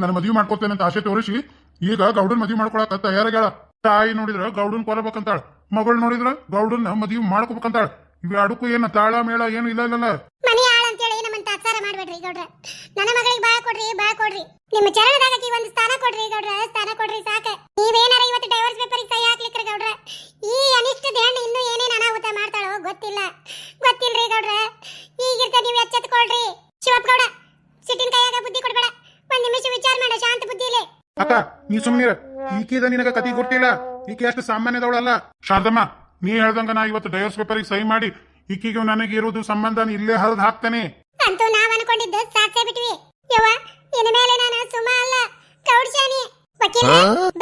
ನನ್ನ ಮದುವೆ ಮಾಡ್ಕೊತೇನೆ ಅಂತ ಆಸೆ ತೋರಿಸಿ, ಈಗ ಗೌಡನ್ ಮದುವೆ ಮಾಡ್ಕೊಳಕ ತಯಾರಾಗ್ಯಾಳ. ತಾಯಿ ನೋಡಿದ್ರ ಗೌಡನ್ ಕೊರಬೇಕಂತಾಳ ಮಗಳು ನೋಡಿದ್ರ ಗೌಡನ್ನ ಮದುವೆ ಮಾಡ್ಕೋಬೇಕಂತಾಳ. ಇವೆರಡಕ್ಕೂ ಏನು ತಾಳ, ಮೇಳ ಏನು ಇಲ್ಲ ಇಲ್ಲ ಮನಿ ಆಳ ಅಂತೇಳಿ ನಮ್ಮನ್ನ ತಾತ್ಸಾರ ಮಾಡ್ಬೇಡ್ರಿ ಗೌಡ್ರ. ನನ್ನ ಮಗಳಿಗೆ ಬಾ ಕೊಡ್ರಿ ಬಾ ಕೊಡ್ರಿ. ನಿಮ್ಮ ಚರಣದಾಗ ಆಕಿ ಒಂದ್ ಸ್ಥಾನ ಕೊಡ್ರಿ ಗೌಡ್ರ. ಸ್ಥಾನ ಕೊಡ್ರಿ ಸಾಕ. ನೀವೇನಾರ ಇವತ್ತು ಡೈವರ್ಸ್ ಪೇಪರ್ ಸಹಿ ಹಾಕ್ಲಿಕ್ರಿ ಈ ಅನಿಷ್ಟದ ಹೆಣ್ಣು ಇನ್ನೂ ಏನೇನ ಅನಾಹುತ ಮಾಡ್ತಾಳೋ ಗೊತ್ತಿಲ್ಲ. ಗೊತ್ತಿಲ್ರಿ ಗೌಡ್ರ. ಈಗಿರ್ತ ನೀವು ಎಚ್ಚೆತ್ಕೊಳ್ರಿ. ಶಿವಪ್ಪ ಗೌಡ, ಸಿಟ್ಟಿನ ಕೈಯಾಗ ಬುದ್ಧಿ ಕೊಡ್ಬೇಡ. ಒಂದ್ ನಿಮಿಷ ವಿಚಾರ ಮಾಡ ಶಾಂತ ಬುದ್ಧಿಲಿ. ಅಕ್ಕ ನೀ ಸುಮ್ಮನಿರ ಈಕಿದ ನಿನಗ ಕತಿ ಗೊತ್ತಿಲ್ಲ. ಈಕೆ ಅಷ್ಟು ಸಾಮಾನ್ಯದವಳಲ್ಲ. ಶಾರದಮ್ಮ ನೀ ಹೇಳ್ದಂಗ ನಾ ಇವತ್ತು ಡೈವರ್ಸ್ ಪೇಪರ್ ಸಹಿ ಮಾಡಿ ಈಕಿಗೆ ನನಗೆ ಇರೋದು ಸಂಬಂಧ ಇಲ್ಲೇ ಹರಿದು ಹಾಕ್ತೇನೆ. ಅಂತೂ ನಾವ್ ಅನ್ಕೊಂಡಿದ್ದು ಸಾಧ್ಯ ಬಿಟ್ವಿ. ಯವ್ವ ಇನ್ನು ಮೇಲೆ ನಾನು ಸುಮ ಅಲ್ಲ. ಕೌಡ್ಶಾನಿ ವಕೀಲ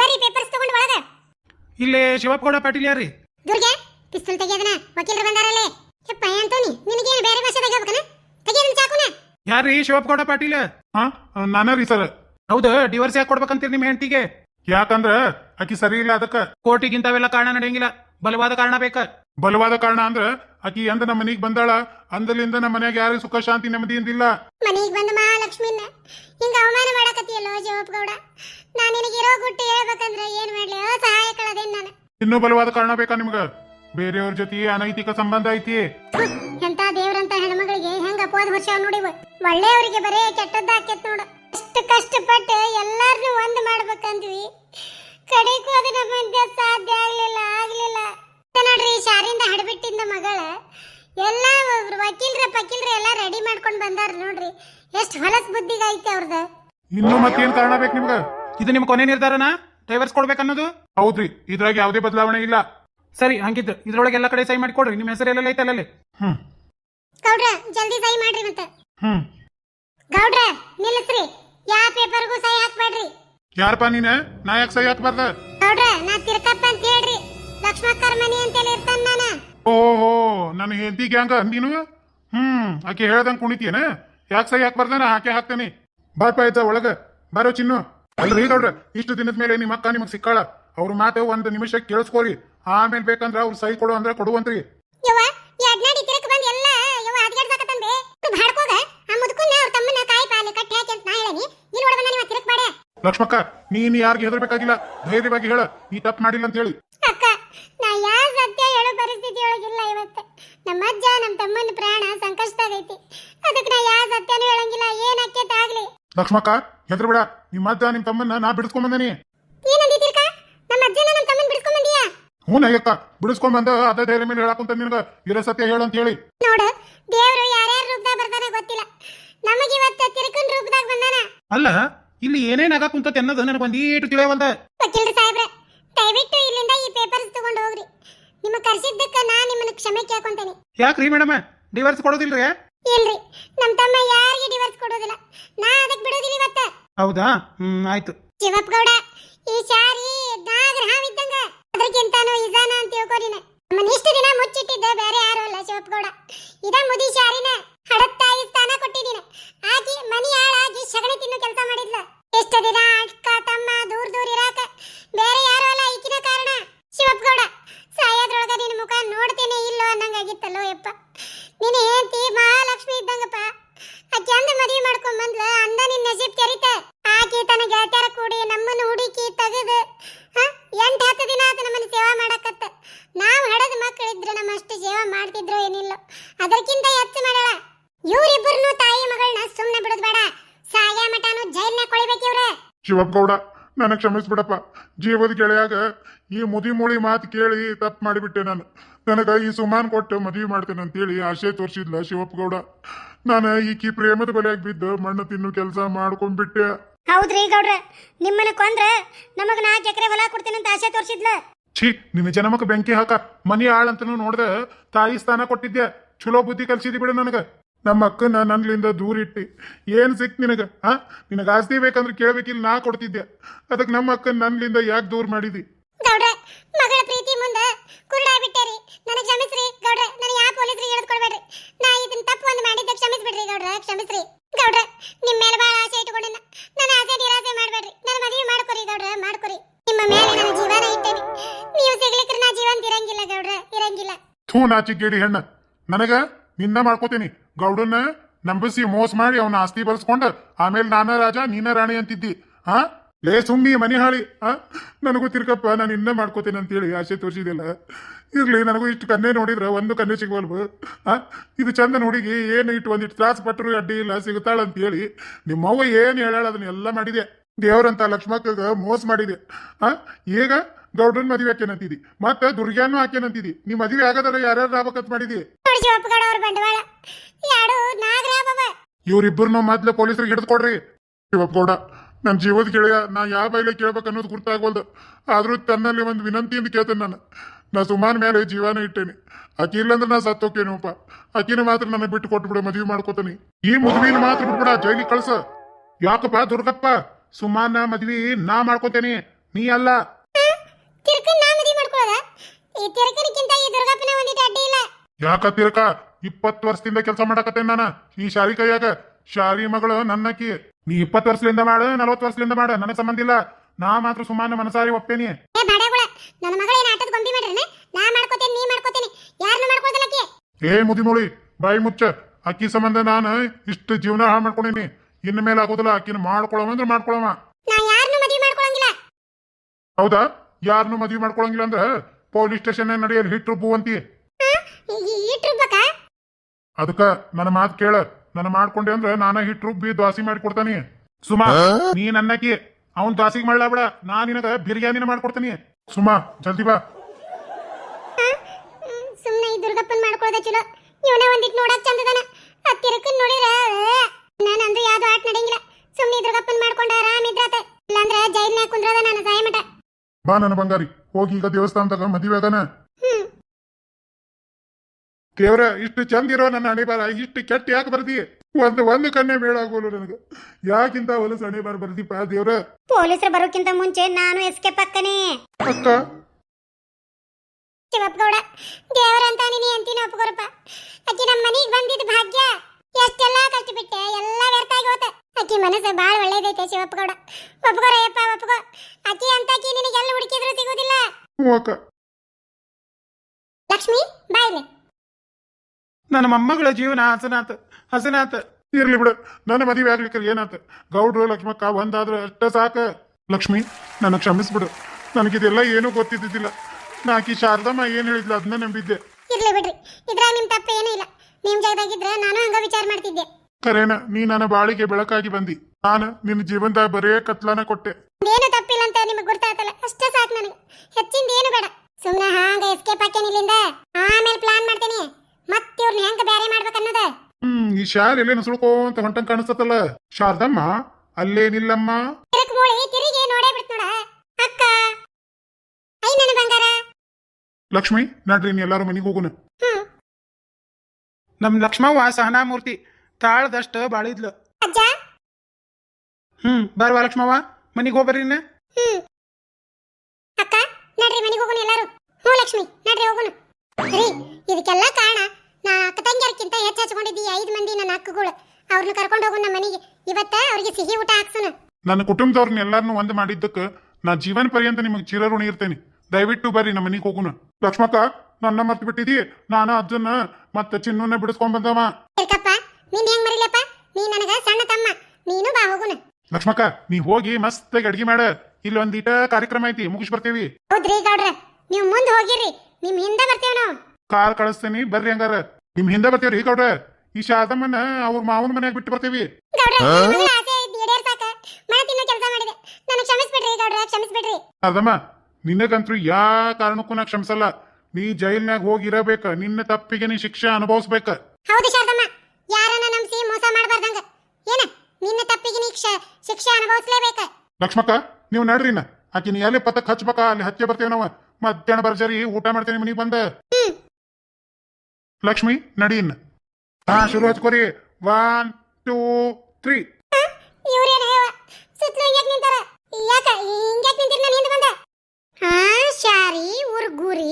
ಬರೀ ಪೇಪರ್ಸ್ ತಗೊಂಡು ಒಳಗ. ಇಲ್ಲೇ ಶಿವಪ್ಪಗೌಡ ಪಾಟೀಲ್ ಯಾರಿ ದುರ್ಗೆ ಪಿಸ್ತೂಲ್ ತೆಗಿಯೋದನ? ವಕೀಲರು ಬಂದಾರಲ್ಲೇ. ಯಪ್ಪ ಆಂಟೋನಿ ನಿನಗೇನು ಬೇರೆ ಭಾಷೆ ತೆಗಿಯೋಬೇಕನ ತೆಗಿಯೋದನ್ನ ಚಾಕುನ? ಯಾರ್ರಿ ಶಿವಪ್ಪಗೌಡ ಪಾಟೀಲ್? ಹಾ? ನಾನೇ ರೀ ಸರ್. ಹೌದು? ಡಿವೋರ್ಸ್ ಯಾಕೆ ಕೊಡ್ಬೇಕಂತೀರಿ ನಿಮ್ಮ ಹೆಂಡತಿಗೆ? ಯಾಕಂದ್ರ ಆಕಿ ಸರಿ ಇಲ್ಲ ಅದಕ್ಕ. ಕೋರ್ಟಿಗಿಂತವೆಲ್ಲ ಕಾರಣ ನಡೆಯಂಗಿಲ್ಲ. ಬಲವಾದ ಕಾರಣ ಬೇಕ. ಬಲವಾದ ಕಾರಣ ಅಂದ್ರ ಆಕಿ ಎಂದ ನಮ್ಮ ಮನಿಗ್ ಬಂದಾಳ ಅಂದಲಿಂದ ನಮ್ಮ ಮನ್ಯಾಗ ಯಾರು ಸುಖ ಶಾಂತಿ ನೆಮ್ಮದಿಯಿಂದಿಲ್ಲ ಮನೆಗೆ ಬಂದ ಮಹಾಲಕ್ಷ್ಮಿನ ಹಿಂಗ ಅವಮಾನ ಮಾಡಕತ್ತಿಯಲ್ಲೋ ಜವಾಬ್ ಗೌಡ ನಾನು ನಿನಗಿರೋ ಗುಟ್ಟು ಹೇಳ್ಬೇಕಂದ್ರೆ ಏನ್ ಮಾಡ್ಲಿ? ಸಹಾಯ ಕಳದೇನ್ ನಾನು? ಇನ್ನೂ ಬಲವಾದ ಕಾರಣ ಬೇಕಾ ನಿಮ್ಗ? ಬೇರೆಯವ್ರ ಜೊತೆ ಅನೈತಿಕ ಸಂಬಂಧ ಐತಿ. ಎಂತ ದೇವ್ರಂತ ಹೆಂಗ ಅಪವಾದ ವರ್ಷ ನೋಡಿ ಒಳ್ಳೆಯವರಿಗೆ ಬರೇ ಕೆಟ್ಟದ್ದ ಆಕೇತ್ ನೋಡು. ಅಷ್ಟು ಕಷ್ಟಪಟ್ಟು ಎಲ್ಲಾರನು ಒಂದ್ ಮಾಡ್ಬೇಕಂದ್ವಿ. ಕಡೆಗೂ ಅದನ್ನ ಮಧ್ಯ ಸಾಧ್ಯ ಆಗ್ಲಿಲ್ಲ ಆಗ್ಲಿಲ್ಲ. ಮತ್ತೆ ನೋಡ್ರಿ ಶಾರಿಂದ ಹಡಬಿಟ್ಟಿದ್ದ ಮಗಳ ಎಲ್ಲ ವಕೀಲ್ರ ಪಕೀಲ್ರ ಎಲ್ಲ ರೆಡಿ ಮಾಡ್ಕೊಂಡ್ ಬಂದಾರ ನೋಡ್ರಿ. ಎಷ್ಟ್ ಹೊಲಸ್ ಬುದ್ಧಿಗೈತೆ ಅವ್ರದ. ಇನ್ನೂ ಮತ್ತೇನ್ ಕಾರಣ ಬೇಕು ನಿಮ್ಗೆ? ಇದು ನಿಮ್ ಕೊನೆ ನಿರ್ಧಾರನ? ಡೈವರ್ಸ್ ಕೊಡ್ಬೇಕನ್ನೋದು ಹೌದ್ರಿ ಇದ್ರಾಗ ಯಾವುದೇ ಬದಲಾವಣೆ ಇಲ್ಲ. ಸರಿ ಹಂಗಿದ್ದು. ಇದ್ರೊಳಗೆ ಎಲ್ಲ ಕಡೆ ಸೈ ಮಾಡಿ ಕೊಡ್ರಿ ನಿಮ್ಮ ಹೆಸರು ಎಲ್ಲ ಐತಲ್ಲ ಹ್ಮ್. ಗೌಡ್ರ ಜಲ್ದಿ ಸಹಿ ಮಾಡ್ರಿ ಮತ್ತೆ. ಹ್ಮ್. ಗೌಡ್ರ ನಿಲ್ಲಿಸ್ರಿ. ಯಾ ಪೇಪರ್ಗೂ ಸಹಿ ಹಾಕ್ಬೇಡ್ರಿ. ಯಾರಪ್ಪ ನೀನ? ನಾ ಯಾಕೆ ಸಹಿ ಹಾಕ್ಬಾರ್ದ? ಗೌಡ್ರ ನಾ ತಿರ್ಕಪ್ಪ ಅಂತ ಹೇಳ್ರಿ. ಲಕ್ಷ್ಮಕ್ಕರ್ ಮನಿ ಅಂತೇಳಿ ಇರ್ತಾನ ನಾನ. ಓಹೋ ನನ್ನ ಹೆಂಡತಿ ಗ್ಯಾಂಗ ಅಂದಿನು ಹ್ಮ್ ಆಕೆ ಹೇಳ್ದಂಗ್ ಕುಣಿತೀಯನ? ಯಾಕೆ ಸಹಿ ಹಾಕ್ಬಾರ್ದ? ನಾ ಹಾಕೆ ಹಾಕ್ತೇನೆ. ಬಾರ್ಪ ಆಯ್ತಾ ಒಳಗ. ಬಾರೋ ಚಿನ್ನು. ಅಲ್ರಿ ಗೌಡ್ರ ಇಷ್ಟು ದಿನದ ಮೇಲೆ ನಿಮ್ಮ ಅಕ್ಕ ನಿಮಗ್ ಸಿಕ್ಕಾಳ. ಅವ್ರ ಮಾತು ಒಂದ್ ನಿಮಿಷ ಕೇಳಿಸ್ಕೋರಿ. ಆಮೇಲೆ ಬೇಕಂದ್ರ ಅವ್ರು ಸಹಿ ಕೊಡು ಅಂದ್ರೆ ಕೊಡುವಂತ್ರಿ. ಯವ್ವ ಈ ಅಡ್ನಾಡಿ ತಿರಕ್ ಬಂದ್ ಎಲ್ಲ ಯವ್ವ ಅದ್ಗಾಡ್ಸಾಕತ್ತಂದೆ ಭಾಡ್ಕೋಗ ಆ ಮುದುಕನ್ನ ಅವ್ರ ತಮ್ಮನ ಕಾಯಿ ಪಾಲೆ ಕಟ್ಟಿ ಹಾಕಿ ಅಂತ ನಾ ಹೇಳನಿ ಇಲ್ಲಿ ನೋಡ ಬಂದ ನೀವು ತಿರಕ್ ಬಾಡ ಲಕ್ಷ್ಮಕ್ಕ ನೀನ್ ಯಾರಿಗೆ ಹೆದರ್ಬೇಕಾಗಿಲ್ಲ? ಧೈರ್ಯವಾಗಿ ಹೇಳ ನೀ ತಪ್ಪು ಮಾಡಿಲ್ಲ ಅಂತ ಹೇಳಿ. ಅಕ್ಕ ನಾ ಯಾ ಸತ್ಯ ಹೇಳೋ ಪರಿಸ್ಥಿತಿ ಒಳಗಿಲ್ಲ ಇವತ್ತು. ನಮ್ಮ ಅಜ್ಜ ನಮ್ಮ ತಮ್ಮನ ಪ್ರಾಣ ಸಂಕಷ್ಟದಾಗೈತಿ ಅದಕ್ಕೆ ನಾ ಯಾ ಸತ್ಯನೂ ಹೇಳಂಗಿಲ್ಲ ಏನ್ ಆಗ್ಲಿ ಲಕ್ಷ್ಮಕ್ಕ ಹೆದರ್ಬೇಡ. ನಿಮ್ಮ ಅಜ್ಜ ನಿಮ್ ತಮ್ಮನ್ನ ನಾ ಬಿಡಿಸ್ಕೊಂಡ್ ಬಂದೇನಿ ಏನಂದಿ ತಿರ್ಕ ನಮ್ಮ ಅಜ್ಜನ ನಮ್ಮ ತಮ್ಮನ ಬಿಡ್ಸ್ಕೊಂಡ್ ಬಂದಿಯಾ ಹ್ಞೂ ನಯ್ಯಕ್ಕ ಬಿಡಿಸ್ಕೊಂಡ್ ಬಂದ ಅದೇ ಧೈರ್ಯ ಮೇಲೆ ಹೇಳಕ್ಕಂತ ನಿನಗ ಇರೋ ಸತ್ಯ ಹೇಳು ಅಂತ ಹೇಳಿ. ನೋಡು ದೇವ್ರು ಯಾರ್ಯಾರ ರೂಪದಾಗ ಬರ್ತಾನೆ ಗೊತ್ತಿಲ್ಲ. ನಮಗಿವತ್ತ ತಿರ್ಕನ್ ರೂಪದಾಗ ಬಂದಾನ? ಅಲ್ಲ ಇಲ್ಲಿ ಏನೇನ್ ಆಗ ಕುಂತತೆ ಅನ್ನೋದು ನನಗೆ ಒಂದೀಟು ತಿಳಿಯವಲ್ದ. ವಕೀಲ್ರ ಸಾಹೇಬ್ರೆ ದಯವಿಟ್ಟು ಇಲ್ಲಿಂದ ಈ ಪೇಪರ್ಸ್ ತಗೊಂಡು ಹೋಗ್ರಿ. ನಿಮ್ಮ ಕರ್ಸಿದ್ದಕ್ಕೆ ನಾ ನಿಮ್ಮನ್ನ ಕ್ಷಮೆ ಕೇಳ್ಕೊಂತೇನೆ. ಯಾಕ್ರಿ ಮೇಡಮ್? ಡಿವರ್ಸ್ ಕೊಡೋದಿಲ್ರಿ? ಇಲ್ರಿ ನಮ್ಮ ತಮ್ಮ ಯಾರಿಗೆ ಡಿವರ್ಸ್ ಕೊಡೋದಿಲ್ಲ. ನಾ ಅದಕ್ಕೆ ಬಿಡೋದಿಲ್ಲ ಇವತ್ತ. ಹೌದಾ? ಹ್ಮ್ ಆಯ್ತು. ಶಿವಪ್ಪ ಗೌಡ ಈ ಶಾರಿ ಹಾವಿದ್ದಂಗ ಅದಕ್ಕಿಂತಾನು ಇದಾನ ಅಂತ ತಿಳ್ಕೊರಿನ ನಮ್ಮನ್ನ ಇಷ್ಟು ದಿನ ಮುಚ್ಚಿಟ್ಟಿದ್ದ ಬೇರೆ ಯಾರು ಅಲ್ಲ ಶಿವಪ್ಪ ಗೌಡ ಇದ ಮುದಿ ಶಾರಿನ ಹಡತ್ತಾಗಿ ಸ್ಥಾನ ಕೊಟ್ಟಿದ್ದೀನ ಆಕಿ ಮನಿ ಹಾಳಾಗಿ ಸಗಣಿ ತಿನ್ನು ಕೆಲಸ ಮಾಡಿದ್ಲ. ಎಷ್ಟ ದಿನ ಅಕ್ಕ ತಮ್ಮ, ದೂರ ದೂರ ಇರಾಕ. ಬೇರೆ ಯಾರು ಅಲ್ಲ, ಈಕಿನ ಕಾರಣ. ಶಿವಪ್ಪ ಗೌಡ ನಿನ್ನ ಮುಖ ನೋಡ್ತೇನೆ ಇಲ್ಲೋ ಅನ್ನಂಗಾಗಿತ್ತಲ್ಲೋ ಯಪ್ಪ ನಿನ್ನ ಹೆಂಡತಿ ಮಹಾಲಕ್ಷ್ಮಿ ಇದ್ದಂಗಪ್ಪ ಆಕೆ ಅಂದ ಮದುವೆ ಮಾಡ್ಕೊಂಡ್ ಬಂದ್ಲ ಅಂದ ನಿನ್ನ ನಸೀಬ್ ತೆರಿತ ಆಕಿ ತನ್ನ ಗೆಳತ್ಯಾರ ಕೂಡಿ ನಮ್ಮನ್ನು ಹುಡುಕಿ ತೆಗೆದು ಹ ಎಂಟ್ ಹತ್ತು ದಿನ ಆತ ನಮ್ಮನ್ನ ಸೇವಾ ಮಾಡಕತ್ತ ನಾವು ಹಡದ ಮಕ್ಕಳಿದ್ರೆ ನಮ್ಮ ಅಷ್ಟು ಸೇವಾ ಮಾಡ್ತಿದ್ರು ಏನಿಲ್ಲ ಅದಕ್ಕಿಂತ ಹೆಚ್ಚು ಮಾಡಾಳ ಇವ್ರಿಬ್ಬರನ್ನು ತಾಯಿ ಮಗಳನ್ನ ಸುಮ್ಮನೆ ಬಿಡೋದ್ ಬೇಡ ಸಾಯ ಮಠನು ಜೈಲ್ನಾಗ ಕೊಳಿಬೇಕಿವ್ರ ಶಿವಪ್ಪ ಗೌಡ ನನಗೆ ಕ್ಷಮಿಸ್ಬಿಡಪ್ಪ. ಜೀವದ ಗೆಳೆಯಾಗ ಈ ಮುದಿ ಮುಳಿ ಮಾತು ಕೇಳಿ ತಪ್ಪು ಮಾಡಿಬಿಟ್ಟೆ ನಾನು. ನನಗೆ ಈ ಸುಮಾನ್ ಕೊಟ್ಟು ಮದುವೆ ಮಾಡ್ತೇನೆ ಅಂತೇಳಿ ಆಶೆ ತೋರಿಸಿದ್ಲ ಶಿವಪ್ಪಗೌಡ ನಾನು ಈಕಿ ಪ್ರೇಮದ ಬಲೆಯಾಗಿ ಬಿದ್ದು ಮಣ್ಣು ತಿನ್ನು ಕೆಲಸ ಮಾಡ್ಕೊಂಡ್ಬಿಟ್ಟೆ. ಹೌದ್ರಿ ಗೌಡ್ರ ನಿಮ್ಮನ್ನ ಕೊಂದ್ರೆ ನಮಗ ನಾಲ್ಕು ಎಕರೆ ಹೊಲ ಕೊಡ್ತೀನಿ ಅಂತ ಆಸೆ ತೋರಿಸಿದ್ಲ. ಛೀ ನಿನ್ನ ಜನಮಕ್ಕೆ ಬೆಂಕಿ ಹಾಕ. ಮನಿ ಆಳಂತನೂ ನೋಡ್ದೆ ತಾಯಿ ಸ್ಥಾನ ಕೊಟ್ಟಿದ್ದೆ ಚಲೋ ಬುದ್ಧಿ ಕಲ್ಸಿದಿ ಬಿಡು ನನಗ. ನಮ್ಮ ಅಕ್ಕನ ನನ್ಲಿಂದ ದೂರ ಇಟ್ಟಿ. ಏನ್ ಸಿಕ್ ನಿನಗ? ಆ ನಿನಗೆ ಆಸ್ತಿ ಬೇಕಂದ್ರೆ ಕೇಳಬೇಕಿಲ್ಲ ನಾ ಕೊಡ್ತಿದ್ದೆ. ಅದಕ್ಕೆ ನಮ್ಮ ಅಕ್ಕನ ನನ್ನಿಂದ ಯಾಕೆ ದೂರ ಮಾಡಿದಿ? ಗೌಡ್ರೆ ಮಗಳ ಪ್ರೀತಿ ಮುಂದ ಕುರುಡಾಗ್ಬಿಟ್ಟೇರಿ. ನನಗೆ ಕ್ಷಮಿಸ್ರಿ ಗೌಡ್ರೆ ನಾನು ಯಾವ ಪೊಲೀಸರಿಗೆ ಹೇಳಿದ್ಕೊಡ್ಬೇಡ್ರಿ ನಾ ಇದನ್ನ ತಪ್ಪು ಒಂದು ಮಾಡಿದ್ದೆ ಕ್ಷಮಿಸ್ಬಿಡ್ರಿ ಗೌಡ್ರೆ ಕ್ಷಮಿಸ್ರಿ. ಗೌಡ್ರೆ ನಿಮ್ಮ ಮೇಲೆ ಬಹಳ ಆಸೆ ಇಟ್ಕೊಂಡಿನ ನನ್ನ ಆಸೆ ನಿರಾಸೆ ಮಾಡಬೇಡ್ರಿ. ನನ್ನ ಮದುವೆ ಮಾಡ್ಕೊರಿ ಗೌಡ್ರೆ ಮಾಡ್ಕೊರಿ. ನಿಮ್ಮ ಮೇಲೆ ನನ್ನ ಜೀವನ ಇಟ್ಟೇನಿ. ನೀವು ಸಿಗ್ಲಿಕ್ರೆ ನಾ ಜೀವಂತ ಇರಂಗಿಲ್ಲ ಗೌಡ್ರೆ ಇರಂಗಿಲ್ಲ. ಥೂ ನಾಚಿಗೇಡಿ ಹೆಣ್ಣ. ನನಗ ನಿನ್ನ ಮಾಡ್ಕೋತೀನಿ. ಗೌಡನ್ನ ನಂಬಿಸಿ ಮೋಸ ಮಾಡಿ ಅವನ ಆಸ್ತಿ ಬರ್ಸ್ಕೊಂಡ ಆಮೇಲೆ ನಾನ ರಾಜ, ನೀನ ರಾಣಿ ಅಂತಿದ್ದಿ. ಹಾ ಲೇ ಸುಮ್ಮಿ ಮನಿ ಹಾಳಿ. ಆ? ನನಗೂ ತಿರ್ಕಪ್ಪ ನಾನು ಇನ್ನ ಮಾಡ್ಕೋತೀನಿ ಅಂತೇಳಿ ಆಸೆ ತೋರಿಸಿದಿಲ್ಲ ಇರ್ಲಿ, ನನಗೂ ಇಷ್ಟು ಕನ್ನೆ ನೋಡಿದ್ರ, ಒಂದು ಕನ್ನೆ ಸಿಗುವಲ್ವ ಆ? ಇದು ಚಂದ ಹುಡುಗಿ ಏನು ಇಟ್ಟು ಒಂದಿಟ್ಟು ತ್ರಾಸ ಪಟ್ಟರು ಅಡ್ಡಿ ಇಲ್ಲ ಸಿಗುತ್ತಾಳ ಅಂತ ಹೇಳಿ ನಿಮ್ಮವ್ವ ಏನು ಹೇಳಾಳ ಅದನ್ನ ಎಲ್ಲ ಮಾಡಿದೆ. ದೇವರಂತ ಲಕ್ಷ್ಮಕ್ಕಗ ಮೋಸ ಮಾಡಿದೆ. ಆ? ಈಗ ಗೌಡ್ರನ್ ಮದುವೆ ಹಾಕೇನಂತಿದಿ ಮತ್ತ ದುರ್ಗ್ಯಾನು ಹಾಕೇನಂತಿದಿ ನೀ ಮದುವೆ ಆಗದಾರ ಯಾರ್ಯಾರು ಆಗ್ಬೇಕಂತ ಮಾಡಿದಿ? ನೋಡಿ ಶಿವಪ್ಪಗೌಡ ಅವ್ರ ಬಂಡವಾಳ. ಯಾಡು ನಾಗರಾಬವ ಇವ್ರಿಬ್ಬರನ್ನು ಮೊದ್ಲು ಪೊಲೀಸರಿಗೆ ಹಿಡಿದು ಕೊಡ್ರಿ ಶಿವಪ್ಪಗೌಡ ನನ್ನ ಜೀವದ ಗೆಳೆಯ ನಾ ಯಾವ ಬೈಲೆ ಕೇಳ್ಬೇಕು ಅನ್ನೋದು ಗುರ್ತಾಗವಲ್ದು ಆದ್ರೂ ತನ್ನಲ್ಲಿ ಒಂದು ವಿನಂತಿಯಿಂದ ಕೇಳ್ತೇನೆ ನಾನು. ನಾ ಸುಮಾನ್ ಮೇಲೆ ಜೀವನ ಇಟ್ಟೇನೆ. ಆಕಿ ಇಲ್ಲಂದ್ರೆ ನಾ ಸತ್ತೋಕೇನಪ್ಪ ಆಕಿನ ಮಾತ್ರ ನನ್ನ ಬಿಟ್ಟು ಕೊಟ್ಬಿಡು ಮದುವೆ ಮಾಡ್ಕೋತಾನೆ. ಈ ಮದುವೆನ ಮಾತ್ರ ಬಿಟ್ಬಿಡ ಜೈಲಿ ಕಳ್ಸ. ಯಾಕಪ್ಪ ದುರ್ಗಪ್ಪ? ನಾ ಮದ್ವಿ ನಾ ಮಾಡ್ಕೋತೇನೆ. ನೀ ಅಲ್ಲ. ತಿರ್ಕನ್ ನಾ ಮದುವೆ ಮಾಡ್ಕೊಳ್ಳೋದ ಈ ಈ ದುರ್ಗಪ್ಪನ ಒಂದಿಟ್ಟು ಅಡ್ಡಿ ಇಲ್ಲ. ಯಾಕ ತಿರ್ಕ? ಇಪ್ಪತ್ತು ವರ್ಷದಿಂದ ಕೆಲಸ ಮಾಡಕತ್ತೇನೆ ನಾನು? ಈ ಶಾರಿ ಕೈಯಾಗ ಶಾರಿ ಮಗಳು ನನ್ನಕ್ಕಿ. ನೀ ಇಪ್ಪತ್ತು ವರ್ಷದಿಂದ ಮಾಡ ನಲವತ್ತು ವರ್ಷದಿಂದ ಮಾಡ ನನಗೆ ಸಂಬಂಧ ಇಲ್ಲ. ನಾ ಮಾತ್ರ ಸುಮಾನ ಮನಸಾರಿ ಒಪ್ಪೇನಿ. ಏ ಬಾಡಾಗುಳ ನನ್ನ ಮಗಳ ಏನ್ ಆಟದ ಗೊಂಬಿ ಮಾಡ್ರನ? ನಾ ಮಾಡ್ಕೋತೇನೆ ನೀ ಮಾಡ್ಕೋತೇನೆ. ಯಾರನ್ನ ಮಾಡ್ಕೊಳ್ದಲಕ್ಕೆ ಏ ಮುದಿಮೂಳಿ ಬಾಯಿ ಮುಚ್ಚ. ಅಕ್ಕಿ ಸಂಬಂಧ ನಾನು ಇಷ್ಟು ಜೀವನ ಹಾಳು ಮಾಡ್ಕೊಂಡಿನಿ. ಇನ್ನು ಮೇಲೆ ಆಗೋದಿಲ್ಲ ಅಕ್ಕಿನ ಮಾಡ್ಕೊಳವ ಅಂದ್ರೆ ಮಾಡ್ಕೊಳವ. ನಾ ಯಾರನ್ನ ಮದುವೆ ಮಾಡ್ಕೊಳಂಗಿಲ್ಲ. ಹೌದಾ? ಯಾರನ್ನು ಮದ್ವಿ ಮಾಡ್ಕೊಳಂಗಿಲ್ಲ ಅಂದ್ರೆ ಪೊಲೀಸ್ ಸ್ಟೇಷನ್ ನಡೆಯಲಿ ಹಿಟ್ ರುಬ್ಬು ಅಂತಿ ಇಟ್ರುಬ್ಬಕ ಅದಕ್ಕ ನನ್ನ ಮಾತು ಕೇಳ. ನನ್ನ ಮಾಡ್ಕೊಂಡೆ ಅಂದ್ರೆ ನಾನ ಹಿಟ್ ರುಬ್ಬಿ ದ್ವಾಸಿ ಮಾಡಿ ಕೊಡ್ತಾನಿ. ಸುಮಾ ನೀ ನನ್ನಕಿ ಅವನ್ ದ್ವಾಸಿಗೆ ಮಾಡ್ಲಾ ಬಿಡ. ನಾ ನಿನಗ ಬಿರಿಯಾನಿನ ಮಾಡ್ಕೊಡ್ತಾನಿ ಸುಮಾ ಜಲ್ದಿ ಬಾ. ಸುಮ್ಮನೆ ಈ ದುರ್ಗಪ್ಪನ್ ಮಾಡ್ಕೊಳ್ಳೋದ ಚಲೋ. ಇವನ ಒಂದಿಟ್ ನೋಡಕ್ ಚಂದದನ ಆ ತಿರ್ಕನ್ ನೋಡಿದ್ರ ನಾನು ಅಂದ್ರೆ ಯಾವ್ದು ಆಟ ನಡೆಯಂಗಿಲ್ಲ ಸುಮ್ಮನೆ ದುರ್ಗಪ್ಪನ್ ಮಾಡ್ಕೊಂಡ ಆರಾಮ ಇದ್ರಾತ. ಇಲ್ಲಾಂದ್ರ ಜೈಲ್ನ್ಯಾಗ ಕುಂದ್ರದ ನಾನು ಸಾಯ ಮಟ ಬಾ ನನ್ನ ಬಂಗಾರಿ. ಹೋಗಿ ಈಗ ದೇವಸ್ಥಾನದಾಗ ಮದುವೆ ಅದಾನ. ದೇವ್ರ ಇಷ್ಟು ಚಂದ ಇರೋ ನನ್ನ ಹಣೆಬಾರ ಇಷ್ಟು ಕೆಟ್ಟ ಯಾಕೆ ಬರ್ದಿ? ಒಂದು ಒಂದು ಕಣ್ಣೆ ಮೇಳಾಗೋಲು ನನಗೆ. ಯಾಕಿಂತ ಹೊಲಸು ಹಣೆಬಾರ ಬರ್ದಿಪ್ಪ ದೇವ್ರ? ಪೊಲೀಸರು ಬರೋಕ್ಕಿಂತ ಮುಂಚೆ ನಾನು ಎಸ್ಕೇಪ್ ಅಕ್ಕನೇ ಅಕ್ಕ? ಶಿವಪ್ಪಗೌಡ ದೇವರಂತ ನೀನು ಅಂತೀನಿ ಒಪ್ಕೊರಪ್ಪ. ಅಕ್ಕಿ ನಮ್ಮ ಮನೆಗೆ ಬಂದಿದ್ದ ಭಾಗ್ಯ ಎಷ್ಟೆಲ್ಲ ಕಷ್ಟ ಬಿಟ್ಟೆ ಎಲ್ಲ ವ್ಯರ್ಥ ಆಗಿ ಹೋತ. ಅಕ್ಕಿ ಮನಸ್ಸು ಬಾಳ ಒಳ್ಳೇದೈತೆ ಶಿವಪ್ಪಗೌಡ ಒಪ್ಕೊರಯ್ಯಪ್ಪ ಒಪ್ಕೋ. ಅಕ್ಕಿ ಅಂತ ಅಕ್ಕಿ ನಿನಗೆ ಎಲ್ಲ ಹುಡುಕಿದ್ರು ಸಿಗೋದಿಲ್ಲ. ಹ್ಞೂ ಅಕ್ಕ. ಲಕ್ಷ್ಮಿ ಬಾಯ್ಲೆ ನನ್ನ ಮೊಮ್ಮಗಳ ಜೀವನ ಹಸನಾತ ಹಸನಾತ. ಇರ್ಲಿ ಬಿಡು ನನ್ನ ಮದುವೆ ಆಗ್ಲಿಕ್ಕೆ ಏನಾತ? ಗೌಡ್ರು ಲಕ್ಷ್ಮಕ್ಕ ಒಂದಾದ್ರೆ ಅಷ್ಟ ಸಾಕ. ಲಕ್ಷ್ಮಿ ನನಗೆ ಕ್ಷಮಿಸ್ಬಿಡು. ನನಗಿದೆಲ್ಲ ಏನೂ ಗೊತ್ತಿದ್ದಿದ್ದಿಲ್ಲ. ನಾಕಿ ಶಾರದಮ್ಮ ಏನ್ ಹೇಳಿದ್ಲು ಅದನ್ನ ನಂಬಿದ್ದೆ. ಇರ್ಲಿ ಬಿಡ್ರಿ ಇದ್ರಾಗ ನಿಮ್ ತಪ್ಪ ಏನೂ ಇಲ್ಲ. ನಿಮ್ ಜಾಗದಾಗಿದ್ರೆ ನಾನು ಹಂಗ ವಿಚಾರ ಮಾಡ್ತಿದ್ದೆ. ಕರೇನ ನೀ ನನ್ನ ಬಾಳಿಗೆ ಬೆಳಕಾಗಿ ಬಂದಿ. ನಾನು ನಿನ್ನ ಜೀವನದಾಗ ಬರೇ ಕತ್ಲಾನ ಕೊಟ್ಟೆ. ಏನು ತಪ್ಪಿಲ್ಲ ಅಂತ ನಿಮಗೆ ಗೊತ್ತಾಗ್ತಲ್ಲ ಅಷ್ಟೇ ಸಾಕು ನನಗೆ. ಹೆಚ್ಚಿಂದ ಏನು ಬೇಡ. ಸುಮ್ಮನೆ ಹಾಂಗ ಎಸ್ಕೇಪ್ ಹಾಕೇನಿಲ್ಲಿಂದ ಆಮೇಲೆ ಪ್ಲಾನ್ ಮಾಡ್ತೇನೆ. ಮತ್ತೆ ಇವ್ರನ್ನ ಹೆಂಗ ಬೇರೆ ಮಾಡ್ಬೇಕನ್ನೋದ? ಹ್ಮ್ ಈ ಶಾಲೆ ಎಲ್ಲೇನು ಸುಳ್ಕೋಂತ ಹೊಂಟಂಗ್ ಕಾಣಿಸ್ತಲ್ಲ ಶಾರದಮ್ಮ ಅಲ್ಲೇನಿಲ್ಲಮ್ಮ? ತಿರುಕ್ ಮೂಳಿ ತಿರುಗಿ ನೋಡೇ ಬಿಡ್ತು ನೋಡ. ಅಕ್ಕ ಐ ನನ್ನ ಬಂಗಾರ. ಲಕ್ಷ್ಮಿ ನಡ್ರಿ ನೀ ಎಲ್ಲಾರು ಮನೆಗೆ ಹೋಗುನ. ಹ್ಮ್. ನಮ್ ಲಕ್ಷ್ಮವ್ವ ಸಹನಾಮೂರ್ತಿ ತಾಳದಷ್ಟ ಬಾಳಿದ್ಲು. ಅಜ್ಜ? ಹ್ಮ್ ಬರ್ವಾ ಲಕ್ಷ್ಮವ್ವ ಮನಿಗ್ ಹೋಗ್ಬರ್ರಿ ಇನ್ನ. ಹ್ಮ್. ಅಕ್ಕ ನಡ್ರಿ ಮನೆಗೆ ಹೋಗೋಣ ಎಲ್ಲಾರು. ಹ್ಞೂ ಲಕ್ಷ್ಮಿ ನಡ್ರಿ ಹೋಗೋಣ ರೀ ಇದಕ್ಕೆಲ್ಲ ಕಾರಣ ನಾ ಅಕ್ಕ ತಂಗಿಯರ್ಕಿಂತ ಹೆಚ್ಚು ಹಚ್ಕೊಂಡಿದ್ದಿ ಐದು ಅಕ್ಕಗಳು ಅವ್ರನ್ನ ಕರ್ಕೊಂಡು ಹೋಗೋಣ ನಮ್ಮ ಮನೆಗೆ. ಇವತ್ತ ಅವ್ರಿಗೆ ಸಿಹಿ ಊಟ ಹಾಕ್ಸೋಣ. ನನ್ನ ಕುಟುಂಬದವ್ರನ್ನ ಎಲ್ಲಾರನ್ನು ಒಂದ್ ಮಾಡಿದ್ದಕ್ಕೆ ನಾ ಜೀವನ ಪರ್ಯಂತ ನಿಮಗೆ ಚಿರಋಣಿ ಇರ್ತೇನೆ. ದಯವಿಟ್ಟು ಬರ್ರಿ ನಮ್ಮ ಮನೆಗೆ ಹೋಗೋಣ ಲಕ್ಷ್ಮಕ್ಕ ನನ್ನ ಮರ್ತು ಬಿಟ್ಟಿದಿ ನಾನು ಅಜ್ಜನ್ನ ಮತ್ತೆ ಚಿನ್ನನ್ನ ಬಿಡಿಸ್ಕೊಂಡ್ ಬಂದವ. ಇರ್ಕಪ್ಪ ನೀನ್ ಹೆಂಗ್ ಮರಿಲಪ್ಪ ನೀ ನನಗ ಸಣ್ಣ ತಮ್ಮ. ನೀನು ಬಾ ಹೋಗೋಣ ಲಕ್ಷ್ಮಕ್ಕ ನೀ ಹೋಗಿ ಮಸ್ತ್ ಅಡ್ಗೆ ಮಾಡ. ಇಲ್ಲಿ ಒಂದೀಟ ಕಾರ್ಯಕ್ರಮ ಐತಿ ಮುಗಿಸ್ ಬರ್ತೇವಿ. ಹೌದ್ರಿ ಗೌಡ್ರ ನೀವು ಮುಂದೆ ಹೋಗಿರಿ ನಿಮ್ ಹಿಂದೆ ಬರ್ತೇವ ನಾವು. ಕಾರ್ ಕಳಿಸ್ತೇನಿ ಬರ್ರಿ ಹಂಗಾರ. ನಿಮ್ ಹಿಂದೆ ಬರ್ತೇವ್ರಿ ಗೌಡ್ರ. ಈ ಶಾರದಮ್ಮನ ಅವ್ರ ಮಾವನ ಮನೆಗೆ ಬಿಟ್ಟು ಬರ್ತೇವಿ. ಅದಮ್ಮ ನನ್ನ ಮಗಳ ಆಸೆ ಮನೆ ತಿನ್ನೋ ಕೆಲಸ ಮಾಡಿದೆ. ನನಗೆ ಕ್ಷಮಿಸ್ಬಿಡ್ರಿ ಗೌಡ್ರ ಕ್ಷಮಿಸ್ಬಿಡ್ರಿ. ಶಾರದಮ್ಮ ನಿನಗಂತೂ ಯಾ ಕಾರಣಕ್ಕೂ ನಾ ಕ್ಷಮಿಸಲ್ಲ. ನೀ ಜೈಲ್ನ್ಯಾಗ ಹೋಗಿರಬೇಕ ನಿನ್ನ ತಪ್ಪಿಗೆ ನೀ ಶಿಕ್ಷೆ ಅನುಭವಿಸ್ಬೇಕ. ಹೌದು ಶಾರದಮ್ಮ ಯಾರನ್ನ ನಂಬಿಸಿ ಮೋಸ ಮಾಡಬಾರ್ದಂಗ. ಏನ? ನಿನ್ನ ತಪ್ಪಿಗೆ ನೀ ಕ್ಷ- ಶಿಕ್ಷೆ ಅನುಭವಿಸ್ಲೇಬೇಕ. ಲಕ್ಷ್ಮಕ್ಕ ನೀವು ನಡ್ರಿ ಆಕಿ ನೀ ಎಲ್ಲಿ ಪತಕ್ ಹಚ್ಬೇಕ ಅಲ್ಲಿ ಹಚ್ಚೆ ಬರ್ತೇವೆ ನಾವು. ಮಧ್ಯಾಹ್ನ ಬರ್ಜರಿ ಊಟ ಮಾಡ್ತೇನೆ ಮನಿಗೆ ಬಂದ. ಲಕ್ಷ್ಮಿ ನಡೀನ್ ಹಾ ಶುರು ಹಚ್ಕೋರಿ ಒನ್ ಟೂ ತ್ರೀ ಹಾ, ಶಾರಿ ಉರ್ಗುರಿ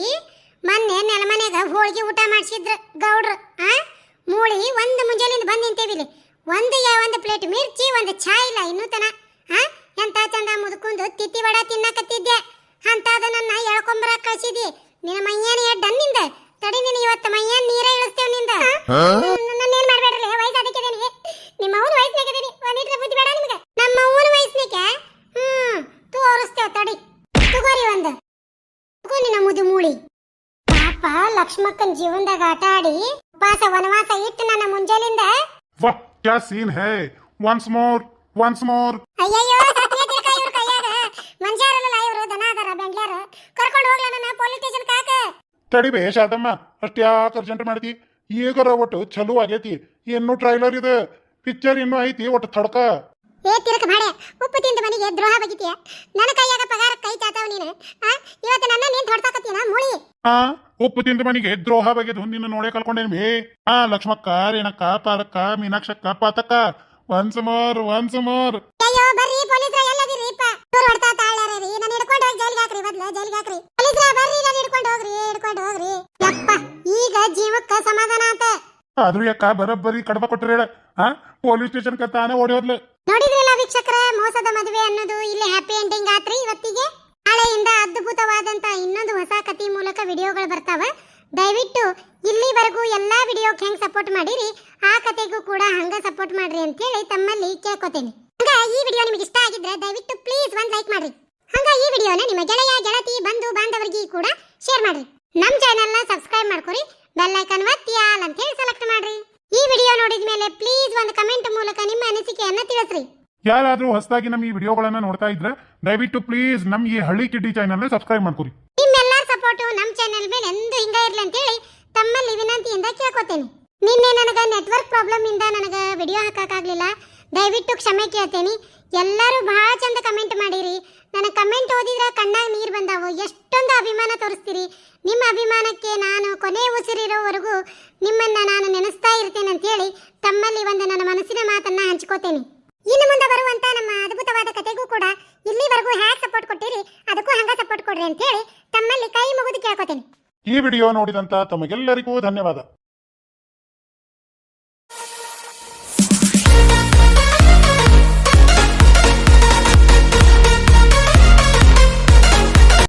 ಮೊನ್ನೆ ನೆಲಮನ್ಯಾಗ ಹೋಳಿಗೆ ಊಟ ಮಾಡಿಸಿದ್ರ ಗೌಡ್ರ, ಆ? ಮೂಳಿ ಒಂದು ಮುಂಜಾನೆ ಬಂದ್ ನಿಂತೇವಿಲಿ ಒಂದು ಯಾ, ಒಂದು ಪ್ಲೇಟ್ ಮಿರ್ಚಿ, ಒಂದು ಚಾ ಇಲ್ಲ, ಇನ್ನೂ ತನ, ಆ? ಎಂತ ಚಂದ ಮುದುಕೊಂಡು ತಿತ್ತಿ ವಡ ತಿನ್ನಕತ್ತಿದ್ದೆ. ಅಂತಾದ ನನ್ನ ಎಳ್ಕೊಂಬರ ಕಳ್ಸಿದಿ ನಿನ್ನ ಮೈಯೇನ ಎಡ್ಡನ್ನಿಂದ? ತಡಿ ನೀನು ಇವತ್ತು ಮೈಯ ನೀರ ಇಳಿಸ್ತೇವ್ನಿಂದ? ನನ್ನ ಏನ್ ಮಾಡ್ಬೇಡ್ರಿ? ವಯಸ್ಸು ಅದಕ್ಕಿದೇನಿ ನಿಮ್ಮ ಅವನ ಒಂದ್ ಒಂದಿಟ್ರೆ ಬುದ್ಧಿ ಬೇಡ ನಿಮ್ಗೆ. ನಮ್ಮ ಅವನ ವಯಸ್ಸಿನಾಗ ಹ್ಮ್ ತೋರಿಸ್ತೇವೆ ತಡಿ. ತಗೋರಿ ಒಂದು. ತಗೋ ನಿನ್ನ ಮುದು ಮೂಳಿ. ಪಾಪ ಲಕ್ಷ್ಮಕ್ಕನ್ ಜೀವನದಾಗ ಆಟ ಆಡಿ ಉಪವಾಸ ವನವಾಸ ಇಟ್ಟು ನನ್ನ ಮುಂಜಾಲಿಂದ ವಾಹ್ ಕ್ಯಾ ಸೀನ್ ಹೇ? ಒನ್ಸ್ ಮೋರ್ ಒನ್ಸ್ ಮೋರ್ ಅಯ್ಯಯ್ಯೋ ತಡಿಬೇ ಅಷ್ಟು ಯಾಕೆ ಅರ್ಜೆಂಟ್ ಮಾಡ್ತಿ. ಈಗರ ಒಟ್ಟು ಚಲೋ ಆಗೈತಿ ಇನ್ನು ಟ್ರೈಲರ್ ಇದೆ. ಪಿಕ್ಚರ್ ಇನ್ನೂ ಐತಿ ಒಟ್ಟು ತಡಕ. ಏ ತಿರುಕ ಬಾಡೆ ಉಪ್ಪು ತಿಂದು ಮನೆಗೆ ದ್ರೋಹ ಬಗಿತೀಯ? ನನ್ನ ಕೈಯಾಗ ಪಗಾರ ಕೈ ಚಾತಾವ ನೀನು. ಇವತ್ತು ನನ್ನ ನೀನ್ ಹೊಡ್ಸಾಕತ್ತೀನ ಮೂಳಿ? ಆ ಉಪ್ಪು ಮನಿಗೆ ಮನೆಗೆ ದ್ರೋಹ ಬಗೆದು ನಿನ್ನ ನೋಡೇ ಕಳ್ಕೊಂಡೇನ್ ಬೇ ಆ ಲಕ್ಷ್ಮಕ್ಕ ರೇಣಕ್ಕ ಪಾರಕ್ಕ ಮೀನಾಕ್ಷಕ್ಕ ಪಾತಕ್ಕ. ಒನ್ಸ್ ಮೋರ್ ಒನ್ಸ್ ಮೋರ್ ಅಯ್ಯೋ ಬರ್ರಿ ಪೊಲೀಸ್ರ ಎಲ್ಲದಿರಿಪ್ಪ ದೂರ ಹೊಡ್ತಾ ತಾಳ್ಯಾರ ರೀ ನಾನು ಹಿಡ್ಕೊಂಡು ಹೋಗಿ ಜೈಲಿಗೆ ಹಾಕ್ರಿ ಮೊದ್ಲು ಜೈಲಿಗೆ ಹಾಕ್ರಿ. ಪೊಲೀಸ್ರ ಬರ್ರಿ ನಾನು ಹಿಡ್ಕೊಂಡು ಹೋಗ್ರಿ ಹಿಡ್ಕೊಂಡು ಹೋಗ್ರಿ. ಯಪ್ಪ ಈಗ ಜೀವಕ್ಕ ಸಮಾಧಾನ ಆತ. ಆದ್ರೂ ಯಾಕ ಬರೋಬ್ಬರಿ ಕಡಬ ಕೊಟ್ಟರೆ ಹೇಳ ಪೊಲೀಸ್ ಸ್ಟೇಷನ್ ತಾನೇ ಓಡಿ ಹೋದ್ಲು. ನೋಡಿದ್ರಲ್ಲ ವೀಕ್ಷಕರ ಮೋಸದ ಮದುವೆ ಅನ್ನೋದು ಇಲ್ಲಿ ಹ್ಯಾಪಿ ಎಂಡಿಂಗ್ ಆತ್ರಿ ಇವತ್ತಿಗೆ? ನಾಳೆಯಿಂದ ಅದ್ಭುತವಾದಂತ ಇನ್ನೊಂದು ಹೊಸ ಕಥೆ ಮೂಲಕ ವಿಡಿಯೋಗಳು ಬರ್ತಾವ. ದಯವಿಟ್ಟು ಇಲ್ಲಿವರೆಗೂ ಎಲ್ಲಾ ವಿಡಿಯೋಕ್ ಹೆಂಗ್ ಸಪೋರ್ಟ್ ಮಾಡಿರಿ ಆ ಕತೆಗೂ ಕೂಡ ಹಂಗ ಸಪೋರ್ಟ್ ಮಾಡ್ರಿ ಅಂತ ಹೇಳಿ ತಮ್ಮಲ್ಲಿ ಕೇಳ್ಕೊತೇನೆ. ಹಂಗ ಈ ವಿಡಿಯೋ ನಿಮಗೆ ಇಷ್ಟ ಆಗಿದ್ರೆ ದಯವಿಟ್ಟು ಪ್ಲೀಸ್ ಒಂದ್ ಲೈಕ್ ಮಾಡ್ರಿ. ಹಂಗ ಈ ವಿಡಿಯೋನ ನಿಮ್ಮ ಗೆಳೆಯ ಗೆಳತಿ ಬಂಧು ಬಾಂಧವರಿಗೆ ಕೂಡ ಶೇರ್ ಮಾಡ್ರಿ. ನಮ್ಮ ಚಾನೆಲ್ನ ಸಬ್ಸ್ಕ್ರೈಬ್ ಮಾಡ್ಕೊರಿ ಬೆಲ್ ಐಕಾನ್ ಒತ್ತಿ ಆಲ್ ಅಂತ ಹೇಳಿ ಸೆಲೆಕ್ಟ್ ಮಾಡ್ರಿ. ಈ ವಿಡಿಯೋ ನೋಡಿದ ಮೇಲೆ ಪ್ಲೀಸ್ ಒಂದು ಕಮೆಂಟ್ ಮೂಲಕ ನಿಮ್ಮ ಅನಿಸಿಕೆಯನ್ನ ತಿಳಿಸ್ರಿ. ಯಾರಾದರೂ ಹೊಸದಾಗಿ ನಮ್ಮ ಈ ವಿಡಿಯೋಗಳನ್ನ ನೋಡ್ತಾ ಇದ್ರೆ ದಯವಿಟ್ಟು ಪ್ಲೀಸ್ ನಮ್ಮ ಈ ಹಳ್ಳಿ ಕಿಡ್ಡಿ ಚಾನೆಲ್ನ ಸಬ್ಸ್ಕ್ರೈಬ್ ಮಾಡ್ಕೊರಿ. ನಿಮ್ಮೆಲ್ಲರ ಸಪೋರ್ಟ್ ನಮ್ಮ ಚಾನೆಲ್ ಮೇಲೆ ಎಂದು ಹಿಂಗ ಇರಲಿ ಅಂತ ಹೇಳಿ ತಮ್ಮಲ್ಲಿ ವಿನಂತಿಯಿಂದ ಕೇಳ್ಕೊತೇನೆ. ನಿನ್ನೆ ನನಗೆ ನೆಟ್ವರ್ಕ್ ಪ್ರಾಬ್ಲಮ್ ಇಂದ ನನಗೆ ವಿಡಿಯೋ ಹಾಕಕ್ಕಾಗ್ಲಿಲ್ಲ ದಯವಿಟ್ಟು ಕ್ಷಮೆ ಕೇಳ್ತೇನೆ. ಎಲ್ಲರೂ ಬಹಳ ಚಂದ ಕಮೆಂಟ್ ಮಾಡಿರಿ. ನನ್ನ ಕಮೆಂಟ್ ಓದಿದ್ರೆ ಕಣ್ಣಾಗ ನೀರು ಬಂದಾವು? ಎಷ್ಟೊಂದು ಅಭಿಮಾನ ತೋರಿಸ್ತೀರಿ. ನಿಮ್ಮ ಅಭಿಮಾನಕ್ಕೆ ನಾನು ಕೊನೆ ಉಸಿರಿರೋವರೆಗೂ ನಿಮ್ಮನ್ನ ನಾನು ನೆನೆಸ್ತಾ ಇರ್ತೇನೆ ಅಂತ ಹೇಳಿ ತಮ್ಮಲ್ಲಿ ಒಂದು ನನ್ನ ಮನಸ್ಸಿನ ಮಾತನ್ನು ಹಂಚ್ಕೋತೇನೆ. ಇನ್ನು ಮುಂದೆ ಬರುವಂತ ನಮ್ಮ ಅದ್ಭುತವಾದ ಕತೆಗೂ ಕೂಡ ಇಲ್ಲಿವರೆಗೂ ಹ್ಯಾಕ್ ಸಪೋರ್ಟ್ ಕೊಟ್ಟಿರಿ, ಅದಕ್ಕೂ ಹಂಗ ಸಪೋರ್ಟ್ ಕೊಡ್ರಿ ಅಂತ ಹೇಳಿ ತಮ್ಮಲ್ಲಿ ಕೈ ಮುಗಿದು ಕೇಳ್ಕೊತೇನೆ. ಈ ವಿಡಿಯೋ ನೋಡಿದಂತ ತಮಗೆಲ್ಲರಿಗೂ ಧನ್ಯವಾದ.